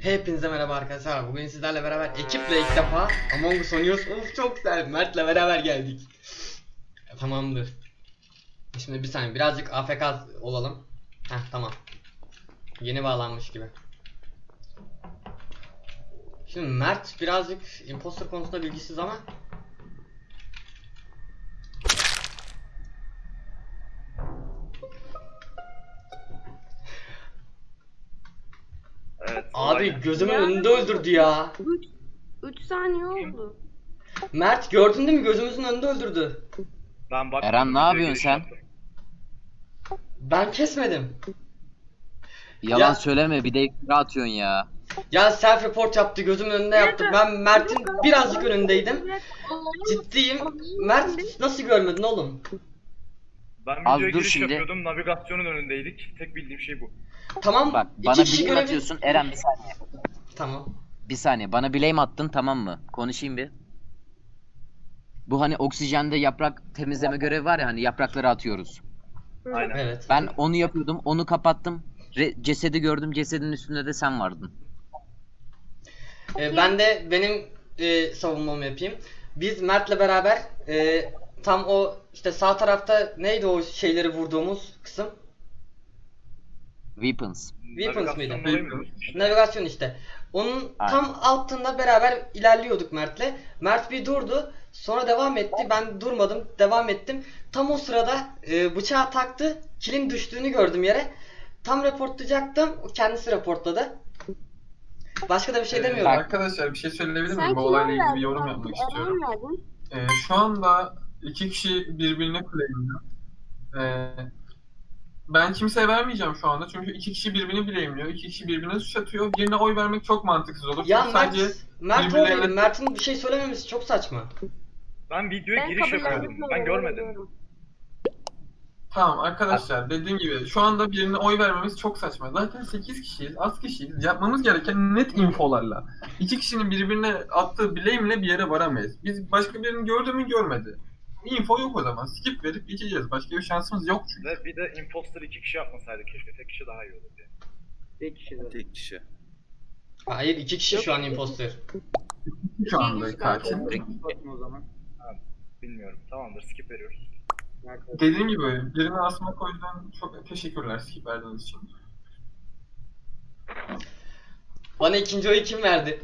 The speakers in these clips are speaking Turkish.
Hepinize merhaba arkadaşlar. Bugün sizlerle beraber ekiple ilk defa Among Us oynuyoruz. Of çok güzel. Mert'le beraber geldik. Tamamdır. Şimdi bir saniye birazcık AFK olalım. Heh tamam. Yeni bağlanmış gibi. Şimdi Mert birazcık imposter konusunda bilgisiz ama abi gözümün Ya. önünde öldürdü ya. 3 3 saniye oldu. Mert gördün değil mi? Gözümüzün önünde öldürdü. Ben bak. Eren, ne yapıyorsun sen? Ben kesmedim. Yalan Ya- söyleme bir de iftira atıyorsun ya. Ya self report yaptı gözümün önünde yaptı. Ben Mert'in birazcık önündeydim. Ciddiyim. Mert nasıl görmedin oğlum? Ben Az videoya dur giriş şimdi. yapıyordum. Navigasyonun önündeydik. Tek bildiğim şey bu. Tamam. Bak iki bana kişi blame görevi- atıyorsun. Eren bir saniye. Tamam. Bir saniye bana blame attın tamam mı? Konuşayım bir. Bu hani oksijende yaprak temizleme görevi var ya hani yaprakları atıyoruz. Aynen. Evet. Ben onu yapıyordum onu kapattım. Re- cesedi gördüm cesedin üstünde de sen vardın. Ee, ben de benim e, savunmamı yapayım. Biz Mert'le beraber e, tam o işte sağ tarafta neydi o şeyleri vurduğumuz kısım? Weapons. Weapons mıydı? Navigasyon işte. Onun Aynen. tam altında beraber ilerliyorduk Mert'le. Mert bir durdu. Sonra devam etti. Ben durmadım. Devam ettim. Tam o sırada e, bıçağı taktı. Kilin düştüğünü gördüm yere. Tam reportlayacaktım. O kendisi reportladı. Başka da bir şey Ee, demiyorum. Arkadaşlar bir şey söyleyebilir miyim? Bu olayla ilgili bir yorum yapmak istiyorum. Ee, şu anda iki kişi birbirine claimliyor. Ee, ben kimseye vermeyeceğim şu anda çünkü iki kişi birbirini claimliyor, iki kişi birbirine suç atıyor. Birine oy vermek çok mantıksız olur. Ya Çünkü Mert, sadece Mert birbirlerine- oradaydı. Mert'in bir şey söylememesi çok saçma. Ben videoya Ben giriş yapıyordum. kabullendim. Ben görmedim. tamam arkadaşlar dediğim gibi şu anda birine oy vermemiz çok saçma. Zaten 8 kişiyiz, az kişiyiz. Yapmamız gereken net infolarla. İki kişinin birbirine attığı blame'le bir yere varamayız. Biz başka birini gördü mü görmedi. Info yok o zaman. Skip verip geçeceğiz. Başka bir şansımız yok çünkü. Ve bir de imposter iki kişi yapmasaydı keşke tek kişi daha iyi olurdu. yani. Tek kişi. Hayır iki kişi şu an imposter. Şu anda katil. Bilmiyorum. Tamamdır skip veriyoruz. Dediğim gibi birine asmak o yüzden çok teşekkürler skip verdiğiniz için. Bana ikinci oyu kim verdi?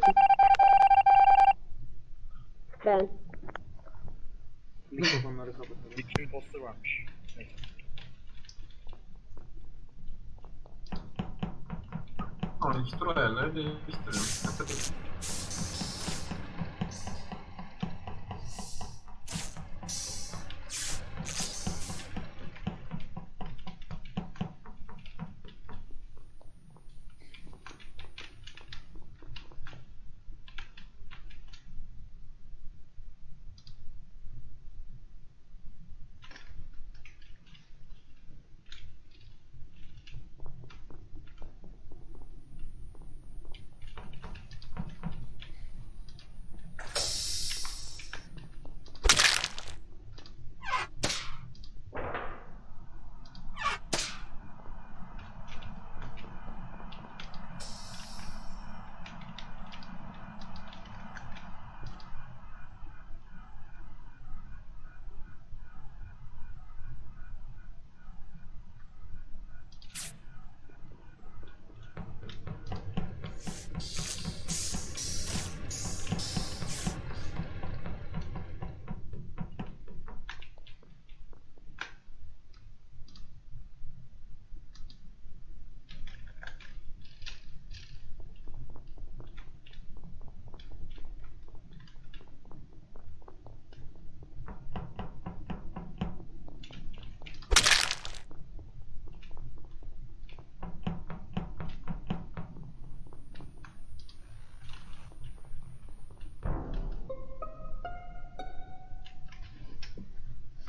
Ben. İki imposter varmış. Neyse. Sonraki tur ayarları değiştirelim.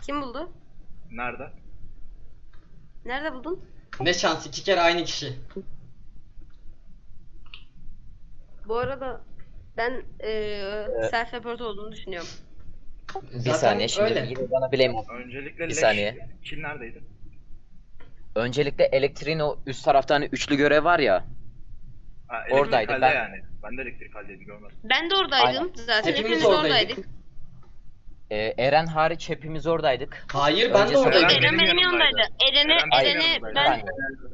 Kim buldu? Nerede? Nerede buldun? Ne şans iki kere aynı kişi. Bu arada ben eee self report olduğunu düşünüyorum. Bir Zaten saniye şimdi öyle. yine bana blame at. Öncelikle Bir leş. saniye. Kill neredeydi? Öncelikle elektriğin o üst tarafta hani üçlü görev var ya. Ha, Oradaydı, ben- yani. Ben de elektrikaldeydim görmedim. Ben de oradaydım Aynen. zaten. Hepimiz Hepimiz, oradaydık. oradaydık. Ee, Eren hariç hepimiz oradaydık. Hayır ben Önce de oradaydım. Eren benim yanımdaydı. Eren'i Eren benim Eren'i yanımdaydı.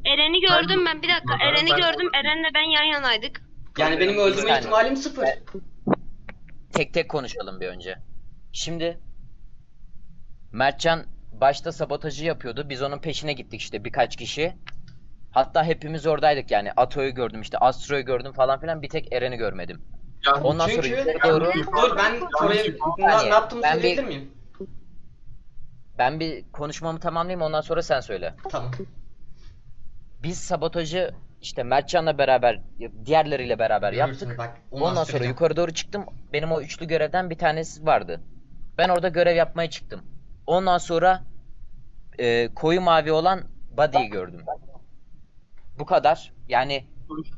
ben Eren'i gördüm ben bir dakika. Ben- Eren'i ben- gördüm. Eren'le ben yan yanaydık. Yani benim öldürme saniye. ihtimalim sıfır. Tek tek konuşalım bir önce. Şimdi Mertcan başta sabotajı yapıyordu. Biz onun peşine gittik işte birkaç kişi. Hatta hepimiz oradaydık yani. Ato'yu gördüm işte Astro'yu gördüm falan filan. Bir tek Eren'i görmedim. Yani Ondan Çünkü- sonra yukarı doğru Dur ben oraya ne, saniye. ne yaptığımı Ben bir- söyleyebilir miyim? ben bir konuşmamı tamamlayayım ondan sonra sen söyle. Tamam. Biz sabotajı işte Mertcan'la beraber diğerleriyle beraber yaptık. Görürsün bak. onu Ondan sonra astıracağım. yukarı doğru çıktım. Benim o üçlü görevden bir tanesi vardı. Ben orada görev yapmaya çıktım. Ondan sonra e, koyu mavi olan Buddy'yi gördüm. Bu kadar. Yani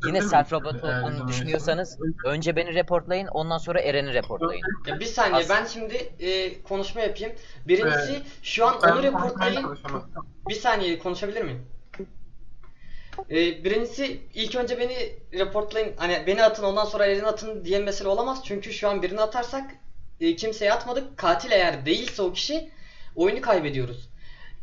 yine self robot olduğunu düşünüyorsanız önce beni reportlayın ondan sonra Eren'i reportlayın. Ya bir saniye As- ben şimdi e, konuşma yapayım. Birincisi Evet. şu an Ben onu reportlayın. Bir saniye konuşabilir miyim? Ee, birincisi ilk önce beni reportlayın. Hani beni atın ondan sonra Eren'i atın diye mesele olamaz. Çünkü şu an birini atarsak e, kimseye atmadık. Katil eğer değilse o kişi oyunu kaybediyoruz.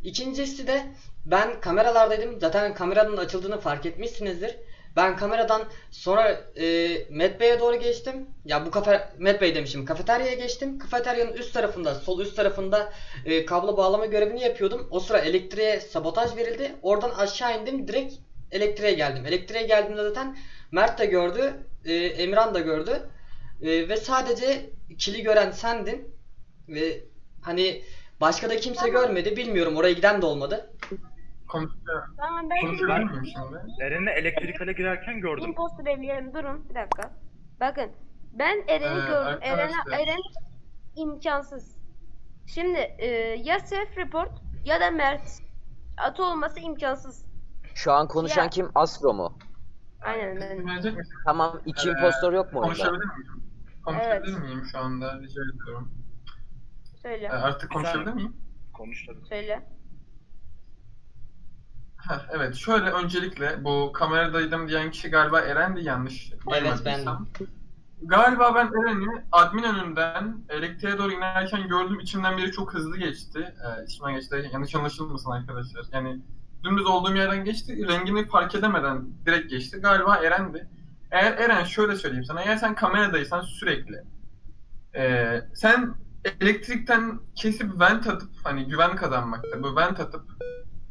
İkincisi de ben kameralardaydım. Zaten kameranın açıldığını fark etmişsinizdir. Ben kameradan sonra e, Met Bey'e doğru geçtim. Ya bu kafe Met Bey demişim. Kafeteryaya geçtim. Kafeteryanın üst tarafında, sol üst tarafında e, kablo bağlama görevini yapıyordum. O sıra elektriğe sabotaj verildi. Oradan aşağı indim. Direkt elektriğe geldim. Elektriğe geldiğimde zaten Mert de gördü. e, Emirhan da gördü. E, ve sadece kili gören sendin. Ve hani başka da kimse görmedi. Bilmiyorum. Oraya giden de olmadı. Konuşuyor. Tamam ben şimdi? Eren'le elektrikale girerken gördüm. imposter belirleyelim. Durun bir dakika. Bakın ben Eren'i Ee, gördüm. Arkadaşlar. Eren imkansız. Şimdi e, ya self report ya da Mert atı olması imkansız. Şu an konuşan Ya. kim? Astro mu? Aynen ben. Misin? Tamam iki Ee, impostor yok mu orada? Konuşabilir miyim? Konuşabilir Evet. miyim şu anda? Rica ediyorum. Söyle. Ee, artık konuşabilir miyim? Konuş tabii. Söyle. Heh, evet şöyle öncelikle bu kameradaydım diyen kişi galiba Eren'di yanlış duymadıysam. bendim. Galiba ben Eren'i admin önünden elektriğe doğru inerken gördüm. İçimden biri çok hızlı geçti. Ee, içime geçti. Yanlış anlaşılmasın arkadaşlar. Yani dümdüz olduğum yerden geçti. Rengini fark edemeden direkt geçti. Galiba Eren'di. Eğer Eren şöyle söyleyeyim sana. Eğer sen kameradaysan sürekli ee, sen elektrikten kesip vent atıp hani güven kazanmakta. Bu vent atıp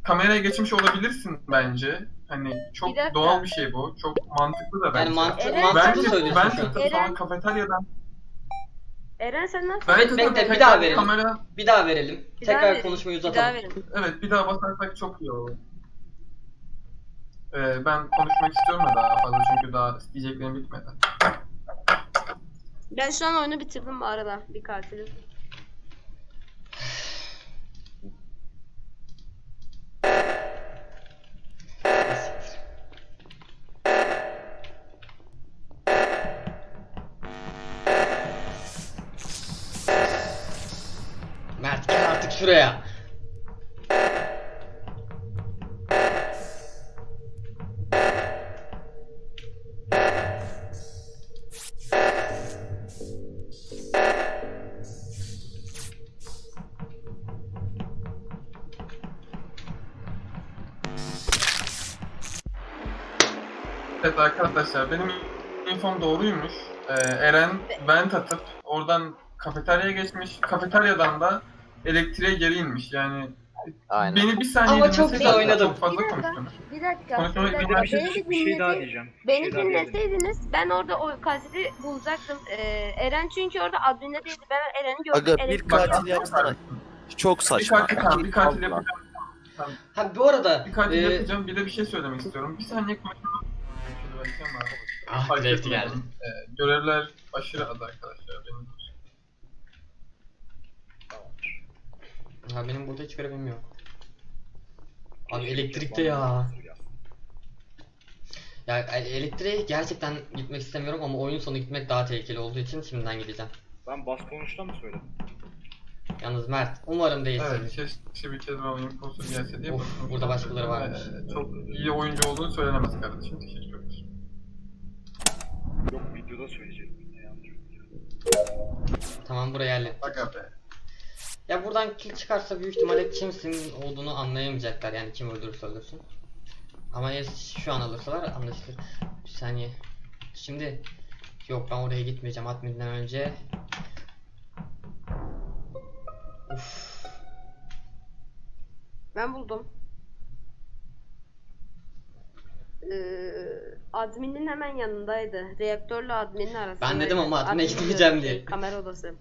kameraya geçmiş olabilirsin bence. Hani çok Bir dakika. doğal bir şey bu. Çok mantıklı da bence. Yani mantı, Eren- mantıklı Bence söylüyorsun ben şu an. sonra Eren- kafeteryadan Eren sen nasıl? ben Bekle, bekle, bir tekrar daha verelim. kamera Bir daha verelim. Bir daha Tekrar verin, konuşmayı Bir daha uzatalım. verin. evet bir daha basarsak çok iyi olur. Ee, ben konuşmak istiyorum da daha fazla çünkü daha diyeceklerim bitmedi. Ben şu an oyunu bitirdim bu arada. Bir katilim. Şuraya. Evet arkadaşlar benim infom doğruymuş. Ee, Eren vent atıp oradan kafeteryaya geçmiş. Kafeteryadan da elektriğe geri inmiş. Yani Aynen. beni bir saniye Ama çok dinleseydiniz güzel oynadım. Çok fazla Bir dakika. konuştum. Bir dakika. Bir dakika. Bir şey, Beni bir şey daha dinlese- diyeceğim. Bir Beni şey daha dinleseydiniz ben orada o katili bulacaktım. Ee, Eren çünkü orada admin'de değildi. Ben Eren'i gördüm. Aga bir Elektrik- katil yapsana. Çok Bir saçma. katil, tamam, bir katil Allah. yapacağım. Ha bu arada Bir katil e, yapacağım. Bir de bir şey söylemek istiyorum. Bir saniye konuşmam. Şöyle bakacağım abi. Ah Fark etmedim. geldi. Ee, görevler aşırı az arkadaşlar. Benim Ha benim burada hiç görevim yok. Abi elektrikte ya. Ya e, elektriğe gerçekten gitmek istemiyorum ama oyun sonu gitmek daha tehlikeli olduğu için şimdiden gideceğim. Ben bas konuşta mı söyledim? Yalnız Mert umarım değilsin. Evet, keşke bir kez bana imposter gelse diye Of, burada başkaları varmış. Ee, çok iyi oyuncu olduğunu söylenemez kardeşim. Teşekkür ederim. Ne yanlış biliyorum. Tamam burayı hallettik. Aga be. Ya buradan kill çıkarsa büyük ihtimalle kimsin olduğunu anlayamayacaklar yani kim öldürürse öldürsün. Ama ya şu an alırsalar anlaşılır. Bir saniye. Şimdi yok ben oraya gitmeyeceğim adminden önce. Uf. Ben buldum. Ee, adminin hemen yanındaydı. Reaktörle adminin arasındaydı. dedim ama admine Admin gitmeyeceğim diye. Kamera odası.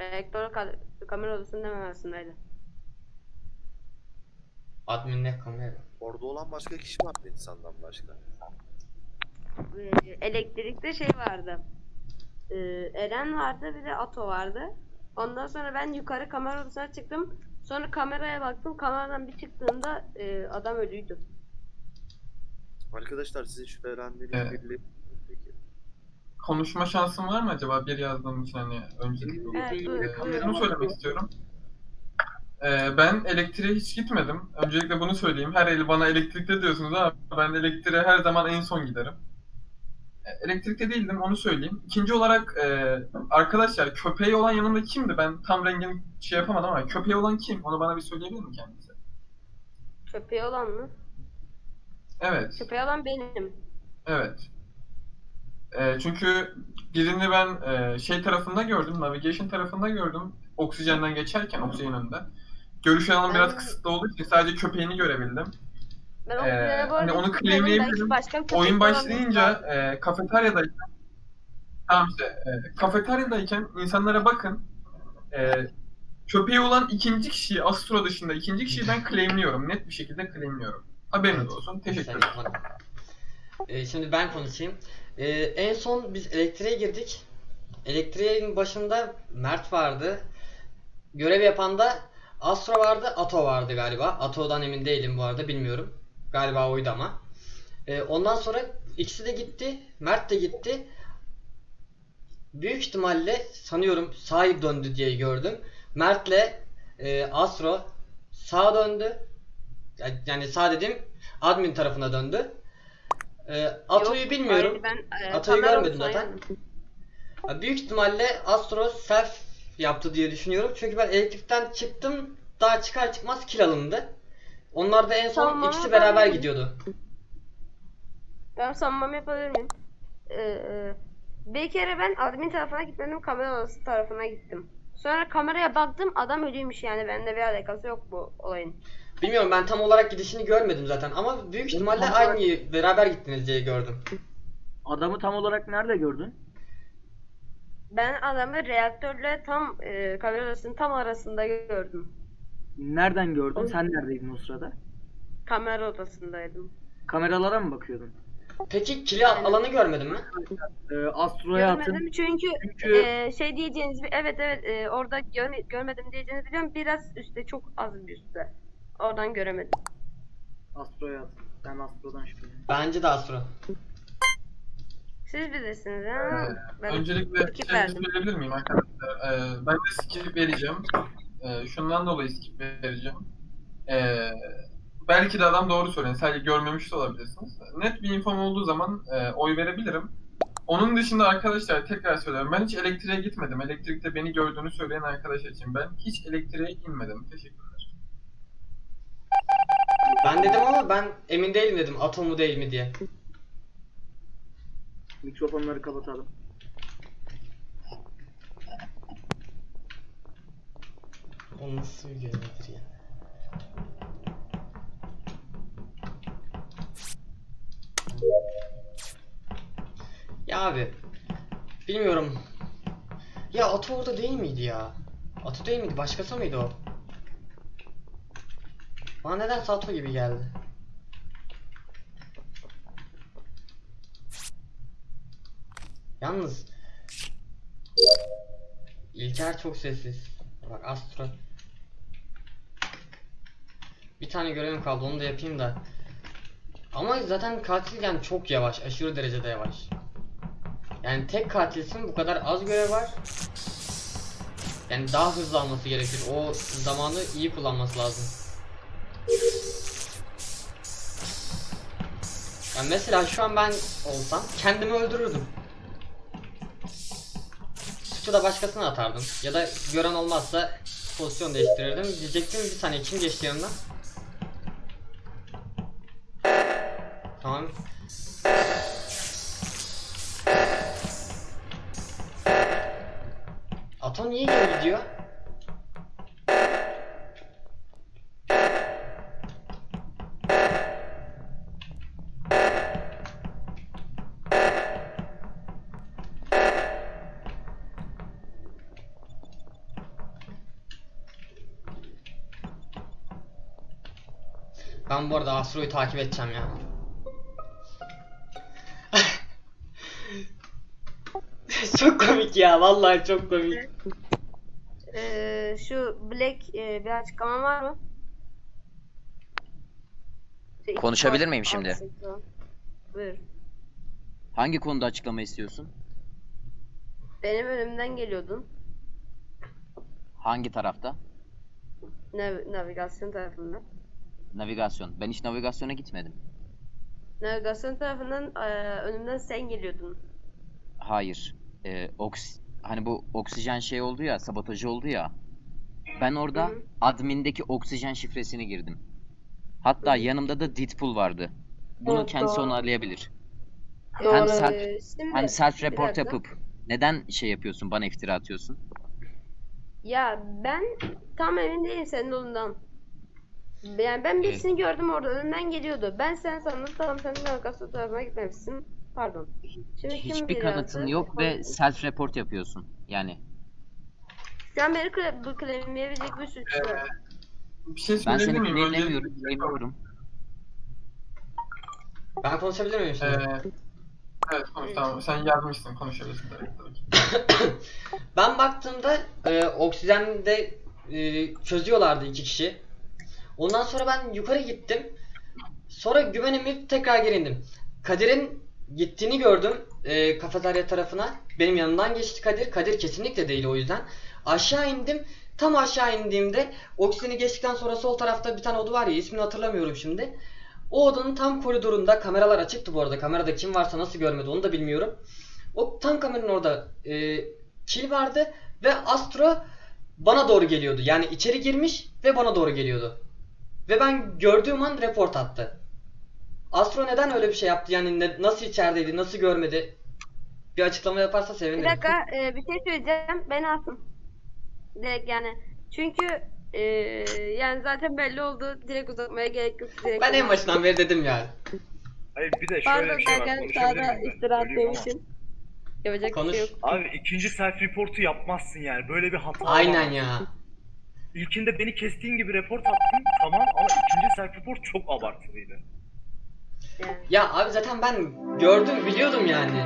Reaktörle ka- kamera odasının hemen arasındaydı. Adminle kamera. Orada olan başka kişi var mı insandan başka? Ee, elektrikte şey vardı. Ee, Eren vardı bir de Ato vardı. Ondan sonra ben yukarı kamera odasına çıktım. Sonra kameraya baktım. Kameradan bir çıktığımda e, adam ölüydü. Arkadaşlar sizin şüphelendiğiniz Evet. birileri. Konuşma şansım var mı acaba bir yazdığım için hani? Evet, buyur- Şunu söylemek istiyorum. Ee, ben elektriğe hiç gitmedim. Öncelikle bunu söyleyeyim. Her el bana elektrikte diyorsunuz ama ben elektriğe her zaman en son giderim. Ee, Elektrikte değildim onu söyleyeyim. İkinci olarak e, arkadaşlar köpeği olan yanımda kimdi? Ben tam rengini şey yapamadım ama köpeği olan kim? Onu bana bir söyleyebilir mi kendisi? Köpeği olan mı? Evet. Köpeği olan benim. Evet. Ee, çünkü birini ben e, şey tarafında gördüm, navigation tarafında gördüm. Oksijenden geçerken, oksijen önünde. Görüş alanım biraz kısıtlı olduğu için sadece köpeğini görebildim. Ben Ee, ee, hani onu claimleyebilirim. Başka bir köpek Oyun başlayınca e, kafeteryadayken tamam işte e, kafeteryadayken insanlara bakın. E, köpeği olan ikinci kişiyi Astro dışında ikinci kişiyi ben claimliyorum. Net bir şekilde claimliyorum. Haberiniz olsun. Teşekkür ederim. Ee, şimdi ben konuşayım. Ee, en son biz elektriğe girdik. Elektriğin başında Mert vardı. Görev yapan da Astro vardı, Ato vardı galiba. Ato'dan emin değilim bu arada, bilmiyorum. Galiba oydu ama. Ee, ondan sonra ikisi de gitti. Mert de gitti. Büyük ihtimalle sanıyorum sağa döndü diye gördüm. Mert'le e, Astro sağa döndü. Yani sağ dedim admin tarafına döndü. Ee, Ato'yu Yok, bilmiyorum. hayır, ben, e, Ato'yu görmedim zaten. Ya Büyük ihtimalle Astro self yaptı diye düşünüyorum. Çünkü ben elektrikten çıktım. Daha çıkar çıkmaz kill alındı. Onlar da en son Tamam, ikisi beraber ben- gidiyordu. Ben savunmamı yapabilir miyim? Ee, bir kere ben admin tarafına gitmedim, kamera odası tarafına gittim. Sonra kameraya baktım, adam ölüymüş yani bende bir alakası yok bu olayın. Bilmiyorum ben tam olarak gidişini görmedim zaten ama büyük ihtimalle tam olarak- aynı beraber gittiniz diye gördüm. Adamı tam olarak nerede gördün? Ben adamı reaktörle tam e, kamera odasının tam arasında gördüm. Nereden gördün? Sen neredeydin o sırada? Kamera odasındaydım. Kameralara mı bakıyordun? Peki kili alanı görmedin mi? Ee, Astro'ya atın. Görmedim çünkü Çünkü e, şey diyeceğiniz bir evet evet e, orada görme- görmedim diyeceğinizi biliyorum biraz üstte çok az bir üstte. Oradan göremedim. Astro'ya atın. Ben Astro'dan şüpheliyim. Bence de Astro. Siz bilirsiniz ha. Ben Öncelikle skip şey verdim. söyleyebilir miyim arkadaşlar? Ee, ben de skip vereceğim. Ee, şundan dolayı skip vereceğim. Ee, belki de adam doğru söylüyor. Sadece görmemiş de olabilirsiniz. Net bir infom olduğu zaman e, oy verebilirim. Onun dışında arkadaşlar tekrar söylüyorum. Ben hiç elektriğe gitmedim. Elektrikte beni gördüğünü söyleyen arkadaş için ben hiç elektriğe inmedim. Teşekkürler. Ben dedim ama ben emin değilim dedim Ato mu değil mi diye. Mikrofonları kapatalım. O nasıl bir görevdir ya? Ya abi bilmiyorum. Ya Ato orada değil miydi ya? Ato değil miydi? Başkası mıydı o? Bana nedense Ato gibi geldi. Yalnız İlker çok sessiz. Bak Astro. Bir tane görevim kaldı onu da yapayım da. Ama zaten katil yani çok yavaş, aşırı derecede yavaş. Yani tek katilsin bu kadar az görev var. Yani daha hızlı alması gerekir. O zamanı iyi kullanması lazım. Yani mesela şu an ben olsam kendimi öldürürdüm. Suçu da başkasına atardım. Ya da gören olmazsa pozisyon değiştirirdim. Diyecektim bir saniye kim geçti yanımdan? Tamam. Ben bu arada Astro'yu takip edeceğim ya. çok komik ya vallahi çok komik. Ee, şu Black e, bir açıklama var mı? Şey, Konuşabilir miyim şimdi? Buyur. Hangi konuda açıklama istiyorsun? Benim önümden geliyordun. Hangi tarafta? Nav- navigasyon tarafından. Navigasyon. Ben hiç navigasyona gitmedim. Navigasyon tarafından e, önümden sen geliyordun. Hayır. Ee, oks hani bu oksijen şey oldu ya, sabotajı oldu ya. Ben orada Hı hı. admindeki oksijen şifresini girdim. Hatta yanımda da Deadpool vardı. Bunu Evet, kendisi doğru. onaylayabilir. Doğru. Hem self şimdi hem self report yapıp neden şey yapıyorsun, bana iftira atıyorsun? Ya ben tam emin değilim senin olduğundan. Yani ben birisini gördüm orada önümden geliyordu. Ben sen sandım tamam sen navigasyon tarafına gitmemişsin. Pardon. Şimdi kim Hiçbir kanıtın yazdı? yok ve self report yapıyorsun. Yani an beni kle bu claimleyebilecek bir suçlu. Bir şey ben söyleyebilir seni miyim? claimlemiyorum, Öncelikle- claimliyorum. Ben konuşabilir miyim şimdi? Ee, evet konuş tamam. Sen yazmışsın konuşabilirsin. direkt. Ben baktığımda e, oksijende e, çözüyorlardı iki kişi. Ondan sonra ben yukarı gittim. Sonra güvenimi tekrar geri indim. Kadir'in gittiğini gördüm e, kafeterya tarafına. Benim yanımdan geçti Kadir. Kadir kesinlikle değil o yüzden. Aşağı indim. Tam aşağı indiğimde oksijeni geçtikten sonra sol tarafta bir tane oda var ya ismini hatırlamıyorum şimdi. O odanın tam koridorunda kameralar açıktı bu arada. Kamerada kim varsa nasıl görmedi onu da bilmiyorum. O tam kameranın orada e, kil vardı ve Astro bana doğru geliyordu. Yani içeri girmiş ve bana doğru geliyordu. Ve ben gördüğüm an report attı. Astro neden öyle bir şey yaptı? Yani ne- nasıl içerideydi? Nasıl görmedi? Bir açıklama yaparsa Bir sevinirim. dakika e, bir şey söyleyeceğim. Beni atın. Direkt yani. Çünkü e, yani zaten belli oldu. Direkt uzatmaya gerek yok. Direkt Ben en başından beri dedim yani. Hayır bir de şöyle Pardon bir şey var. konuşabilir sağda ben? istirahat demişim. Yapacak Konuş. bir şey yok. Abi ikinci self report'u yapmazsın yani. Böyle bir hata Aynen olamaz. ya. İlkinde beni kestiğin gibi report attın tamam ama ikinci report çok abartılıydı. Ya abi zaten ben gördüm biliyordum yani.